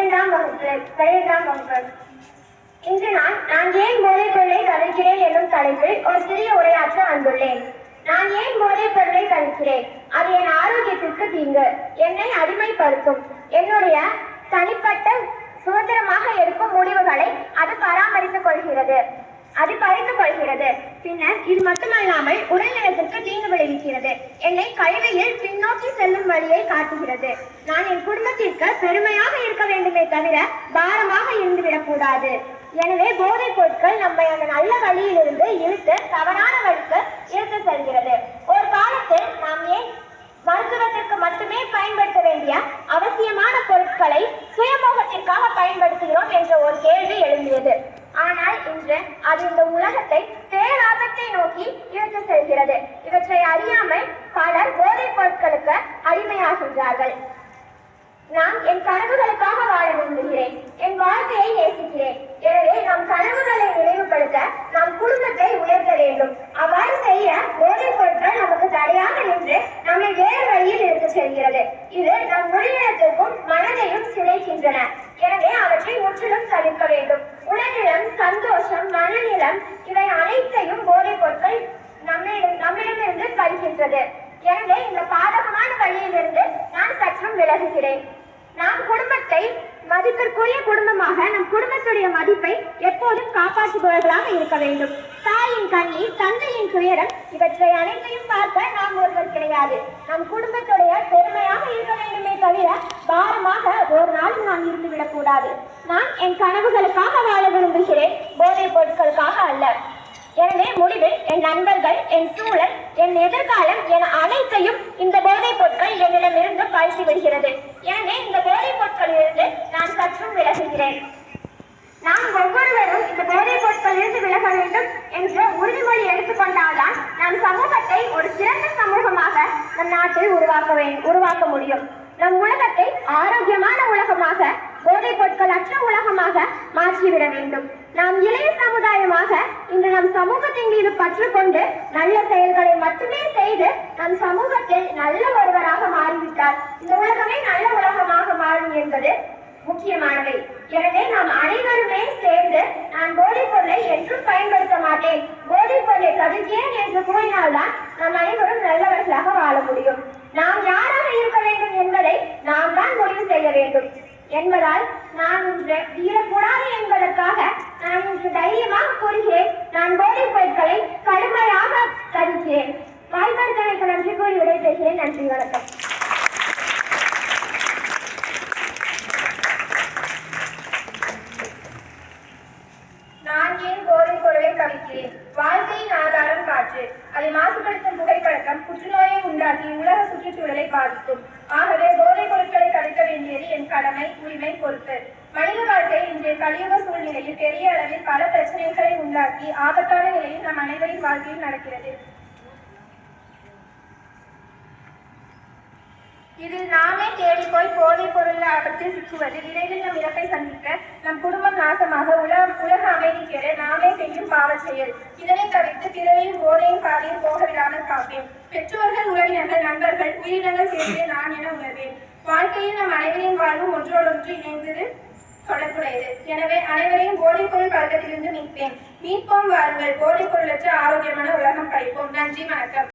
பனிரெண்டாம் வகுப்பு பனிரெண்டாம் வகுப்பு இன்று நான் நான் ஏன் போதைப் பொருளை கலைக்கிறேன் என்னும் தலைப்பில் ஒரு சிறிய உரையாற்ற வந்துள்ளேன் நான் ஏன் போதைப் பொருளை கழிக்கிறேன் அது என் ஆரோக்கியத்திற்கு தீங்கு. என்னை அடிமைப்படுத்தும். என்னுடைய தனிப்பட்ட சுதந்திரமாக எடுக்கும் முடிவுகளை அது பராமரித்துக் கொள்கிறது. அது பறித்துக் கொள்கிறது. பின்னர் இது மட்டுமல்லாமல் உடல் இருக்கிறது என்னை கல்வியில் பின்னோக்கி செல்லும் வழியை காட்டுகிறது. நான் என் குடும்பத்திற்கு பெருமையாக இருக்க வேண்டுமே தவிர பாரமாக இருந்துவிடக் கூடாது. எனவே போதைப் பொருட்கள் நம்மை அந்த நல்ல வழியிலிருந்து இழுத்து தவறான வழிக்கு இழுத்து செல்கிறது ஒரு காலத்தில் நாம் ஏன் மருத்துவத்திற்கு மட்டுமே பயன்படுத்த வேண்டிய அவசியமான பொருட்களை சுயமோகத்திற்காக பயன்படுத்துகிறோம் என்ற ஒரு கேள்வி எழும்பியது ஆனால் இன்று அது இந்த உலகத்தை பேராபத்தை நோக்கி இழுத்து செல்கிறது இவற்றை அறியாமல் பலர் போதைப் பொருட்களுக்கு அடிமையாகின்றார்கள். நான் என் கனவுகளுக்காக வாழ விரும்புகிறேன். என் வாழ்க்கையை நேசிக்கிறேன். எனவே நம் கனவுகளை நினைவுபடுத்த நம் குடும்பத்தை உயர்த்த வேண்டும். அவ்வாறு செய்ய போதைப் பொருட்கள் நமக்கு தடையாக நின்று நம்மை வேறு வழியில் எடுத்து செல்கிறது. இது நம் உடல்நலத்திற்கும் மனதையும் சிதைக்கின்றன. வருகின்றது. எனவே இந்த பாதகமான வழியிலிருந்து நான் சற்றும் விலகுகிறேன். நாம் குடும்பத்தை மதிப்பிற்குரிய குடும்பமாக நம் குடும்பத்துடைய மதிப்பை எப்போதும் காப்பாற்றுபவர்களாக இருக்க வேண்டும். தாயின் கண்ணீர் தந்தையின் துயரம் இவற்றை அனைத்தையும் பார்க்க நாம் ஒருவர் கிடையாது. நம் குடும்பத்துடைய பெருமையாக இருக்க வேண்டுமே தவிர பாரமாக ஒரு நாளும் நான் இருந்துவிடக் கூடாது. நான் என் கனவுகளுக்காக வாழ விரும்புகிறேன் போதைப் பொருட்களுக்காக அல்ல. எனவே முடிவில் என் நண்பர்கள் என் சூழல் என் எதிர்காலம் என அனைத்தையும் இந்த போதைப் பொருட்கள் என்னிடமிருந்து பறித்து விடுகிறது. எனவே இந்த போதைப் பொருட்களிலிருந்து நான் சற்றும் விலகுகிறேன். நாம் ஒவ்வொருவரும் இந்த போதைப் பொருட்களிலிருந்து விலக வேண்டும் என்ற உறுதிமொழி எடுத்துக்கொண்டால்தான் நம் சமூகத்தை ஒரு சிறந்த சமூகமாக நம் நாட்டில் உருவாக்க வேண்டும் உருவாக்க முடியும். நம் உலகத்தை ஆரோக்கியமான உலகமாக போதைப் பொருட்கள் அற்ற உலகமாக மாற்றிவிட வேண்டும். நாம் இளைய சமுதாயமாக இன்று நம் சமூகத்தின் மீது பற்று கொண்டு நல்ல செயல்களை மட்டுமே செய்து நம் சமூகத்தில் நல்ல ஒருவராக மாறிவிட்டால் இந்த உலகமே நல்ல உலகமாக மாறும் என்பது முக்கியமானவை. எனவே நாம் அனைவருமே சேர்ந்து நான் போதைப் பொருளை என்றும் பயன்படுத்த மாட்டேன். போதைப் பொருளை தவிர்க்கிறேன் என்று கூறினால்தான் நாம் அனைவரும் நல்லவர்களாக வாழ முடியும். நாம் யாராக இருக்க வேண்டும் என்பதை நாம் தான் முடிவு செய்ய வேண்டும். என்பதால் நான் இன்று வீழக்கூடாது என்பதற்காக நான் இன்று தைரியமாக கூறுகிறேன். நான் போதைப் பொருட்களை கடுமையாக தடுக்கிறேன் வாய்ப்பளித்தமைக்கு நன்றி கூறி விடைபெறுகிறேன். நன்றி வணக்கம். நான் ஏன் போதை பொருளை கவிக்கிறேன்? வாழ்க்கையின் ஆதாரம் காற்று. அதை மாசுபடுத்தும் புகைப்பழக்கம் புற்றுநோயை உண்டாக்கி உலக சுற்றுச்சூழலை பாதிக்கும். ஆகவே போதைப் பொருட்கள் வேண்டியது என் கடமை உரிமை பொறுப்பு. மனித வாழ்க்கை இன்றைய கலியுக சூழ்நிலையில் பெரிய அளவில் பல பிரச்சனைகளை உண்டாக்கி ஆபத்தான நிலையில் நம் அனைவரின் வாழ்க்கையில் நடக்கிறது. இதில் நாமே தேடி போய் போதைப் பொருள் ஆபத்தில் சிக்குவது விரைவில் நம் இறப்பை சந்திக்க நம் குடும்பம் நாசமாக உலக உலக அமைதி கெட நாமே மாற செயல். இதனை தவிர்த்து பிறரையும் போதையும் பாதையில் போக விடாமல் காப்பேன். பெற்றோர்கள் உறவினர்கள் நண்பர்கள் உயிரினங்கள் சேர்ந்தே நான் என உணர்வேன். வாழ்க்கையில் நம் அனைவரின் வாழ்வும் ஒன்றோடொன்று இணைந்தது தொடர்புடையது. எனவே அனைவரையும் போதைப் பொருள் பழக்கத்திலிருந்து மீட்பேன். மீட்போம் வாருங்கள். போதைப் பொருளற்ற ஆரோக்கியமான உலகம் படைப்போம். நன்றி வணக்கம்.